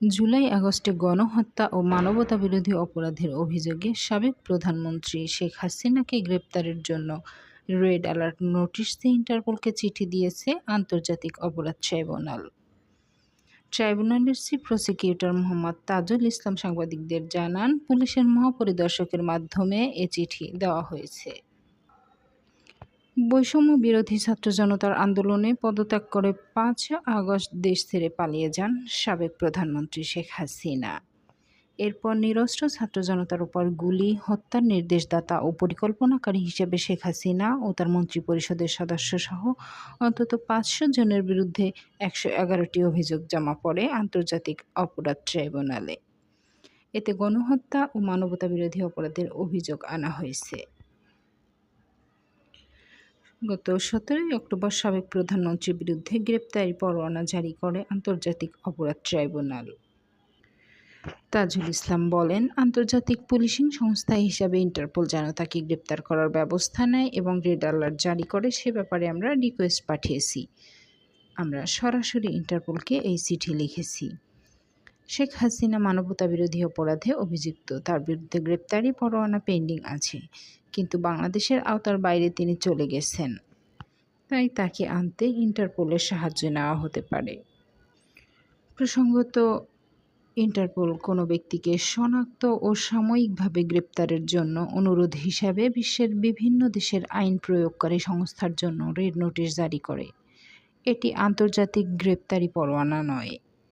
জুলাই আগস্টে গণহত্যা ও মানবতাবিরোধী অপরাধের অভিযোগে সাবেক প্রধানমন্ত্রী শেখ হাসিনাকে গ্রেপ্তারের জন্য রেড অ্যালার্ট নোটিশ দিয়ে ইন্টারপোলকে চিঠি দিয়েছে আন্তর্জাতিক অপরাধ ট্রাইব্যুনাল। ট্রাইব্যুনালের চিফ প্রসিকিউটর মোহাম্মদ তাজুল ইসলাম সাংবাদিকদের জানান, পুলিশের মহাপরিদর্শকের মাধ্যমে এ চিঠি দেওয়া হয়েছে। বৈষম্য বিরোধী ছাত্র জনতার আন্দোলনে পদত্যাগ করে পাঁচ আগস্ট দেশ ছেড়ে পালিয়ে যান সাবেক প্রধানমন্ত্রী শেখ হাসিনা। এরপর নিরস্ত্র ছাত্র জনতার উপর গুলি, হত্যার নির্দেশদাতা ও পরিকল্পনাকারী হিসেবে শেখ হাসিনা ও তার মন্ত্রী মন্ত্রিপরিষদের সদস্যসহ অন্তত পাঁচশো জনের বিরুদ্ধে একশো এগারোটি অভিযোগ জমা পড়ে আন্তর্জাতিক অপরাধ ট্রাইব্যুনালে। এতে গণহত্যা ও মানবতাবিরোধী অপরাধের অভিযোগ আনা হয়েছে। গত সতেরোই অক্টোবর সাবেক প্রধানমন্ত্রীর বিরুদ্ধে গ্রেপ্তারি পরোয়ানা জারি করে আন্তর্জাতিক অপরাধ ট্রাইব্যুনাল। তাজুল ইসলাম বলেন, আন্তর্জাতিক পুলিশিং সংস্থা হিসাবে ইন্টারপোল যেন তাকে গ্রেপ্তার করার ব্যবস্থা নেয় এবং রেড অ্যালার্ট জারি করে সে ব্যাপারে আমরা রিকোয়েস্ট পাঠিয়েছি। আমরা সরাসরি ইন্টারপোলকে এই চিঠি লিখেছি। শেখ হাসিনা মানবতা বিরোধী অপরাধে অভিযুক্ত। তার বিরুদ্ধে গ্রেপ্তারি পরোয়ানা পেন্ডিং আছে, কিন্তু বাংলাদেশের আওতার বাইরে তিনি চলে গেছেন। তাই তাকে আনতে ইন্টারপোলের সাহায্য নেওয়া হতে পারে। প্রসঙ্গত, ইন্টারপোল কোনো ব্যক্তিকে শনাক্ত ও সাময়িকভাবে গ্রেপ্তারের জন্য অনুরোধ হিসাবে বিশ্বের বিভিন্ন দেশের আইন প্রয়োগকারী সংস্থার জন্য রেড নোটিশ জারি করে। এটি আন্তর্জাতিক গ্রেপ্তারি পরোয়ানা নয়।